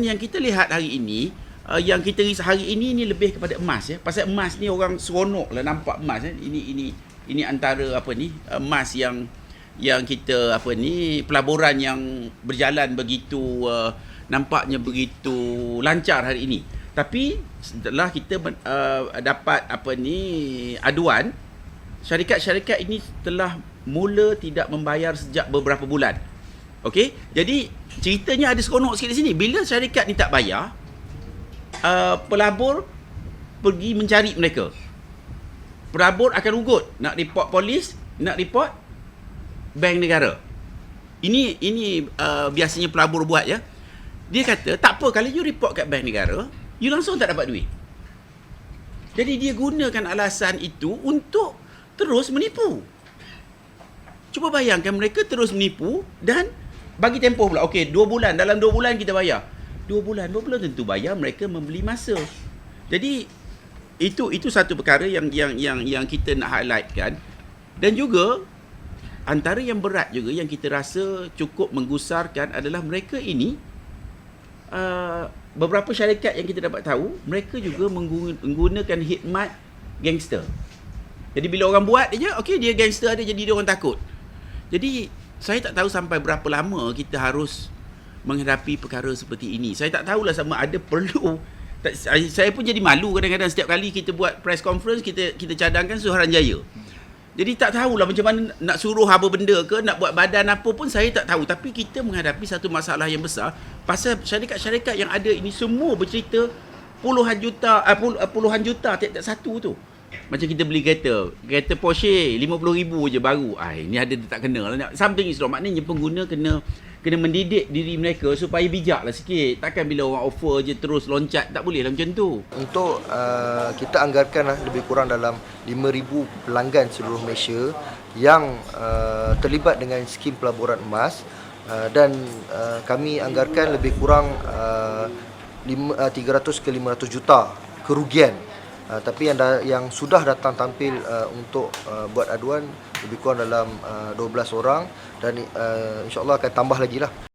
Yang kita lihat hari ini, uh, yang kita risau hari ini ni lebih kepada emas ya. Pasal emas ni orang seronok lah nampak emas ya. Ini ini ini antara apa ni emas yang yang kita apa ni pelaburan yang berjalan begitu uh, nampaknya begitu lancar hari ini. Tapi setelah kita uh, dapat apa ni aduan syarikat-syarikat ini telah mula tidak membayar sejak beberapa bulan. Okey, jadi ceritanya ada seronok sikit di sini. Bila syarikat ni tak bayar, uh, pelabur pergi mencari mereka. Pelabur akan ugut nak report polis, nak report bank negara. Ini ini uh, biasanya pelabur buat ya. Dia kata, tak apa kalau you report kat bank negara, you langsung tak dapat duit. Jadi dia gunakan alasan itu untuk terus menipu. Cuba bayangkan mereka terus menipu dan bagi tempoh pula. Okey, dua bulan. Dalam dua bulan kita bayar. Dua bulan, dua bulan tentu bayar. Mereka membeli masa. Jadi itu itu satu perkara yang yang yang yang kita nak highlightkan dan juga antara yang berat juga yang kita rasa cukup menggusarkan adalah mereka ini uh, beberapa syarikat yang kita dapat tahu mereka juga menggu- menggunakan khidmat gangster. Jadi bila orang buat je, okey dia gangster ada jadi dia orang takut. Jadi saya tak tahu sampai berapa lama kita harus menghadapi perkara seperti ini. Saya tak tahulah sama ada perlu saya pun jadi malu kadang-kadang setiap kali kita buat press conference kita kita cadangkan Suruhanjaya. Jadi tak tahulah macam mana nak suruh apa benda ke, nak buat badan apa pun saya tak tahu. Tapi kita menghadapi satu masalah yang besar pasal syarikat-syarikat yang ada ini semua bercerita puluhan juta, uh, pul, uh, puluhan juta tiap-tiap satu tu. Macam kita beli kereta, kereta Porsche RM50,000 je baru. Ah ini ada tak kena lah. Something is wrong. Maknanya pengguna kena kena mendidik diri mereka supaya bijak lah sikit. Takkan bila orang offer je terus loncat, tak boleh lah macam tu. Untuk uh, kita anggarkan lah lebih kurang dalam 5,000 pelanggan seluruh Malaysia yang uh, terlibat dengan skim pelaburan emas uh, dan uh, kami anggarkan lebih kurang uh, lima, uh, 300 ke 500 juta kerugian. Uh, tapi yang da, yang sudah datang tampil uh, untuk uh, buat aduan lebih kurang dalam uh, 12 orang dan uh, insyaallah akan tambah lagi lah.